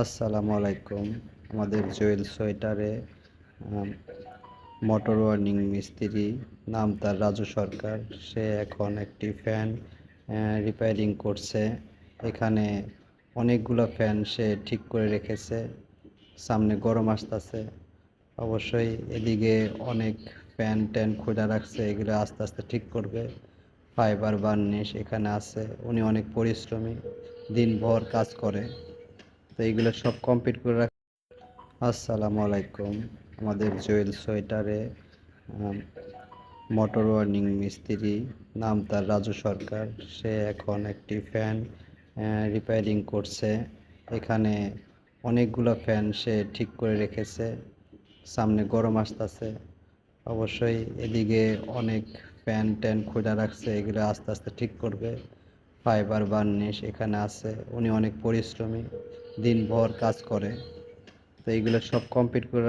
আসসালামু আলাইকুম। আমাদের জুয়েল সোয়েটারে মোটর ওয়ার্নিং মিস্ত্রি, নাম তার রাজু সরকার। সে এখন একটি ফ্যান রিপেয়ারিং করছে। এখানে অনেকগুলো ফ্যান সে ঠিক করে রেখেছে। সামনে গরম আসতেছে। অবশ্যই এদিকে অনেক ফ্যান ট্যান খোলা রাখছে, এগুলো আস্তে আস্তে ঠিক করবে। ফাইবার বার্নিশ এখানে আছে। উনি অনেক পরিশ্রমী, দিনভর কাজ করে। তো এইগুলো সব কমপ্লিট করে রাখ আসসালামু আলাইকুম। আমাদের জুয়েল সোয়েটারে মোটর ওয়ার্নিং মিস্ত্রি, নাম তার রাজু সরকার। সে এখন একটি ফ্যান রিপেয়ারিং করছে। এখানে অনেকগুলো ফ্যান সে ঠিক করে রেখেছে। সামনে গরম আসতেছে। অবশ্যই এদিকে অনেক ফ্যান ট্যান খোলা রাখছে। এগুলো আস্তে আস্তে ঠিক করবে। ফাইবার বার্নিশ এখানে আছে। উনি অনেক পরিশ্রমী। দিনভর কাজ করে। তো এইগুলো সব কমপ্লিট করে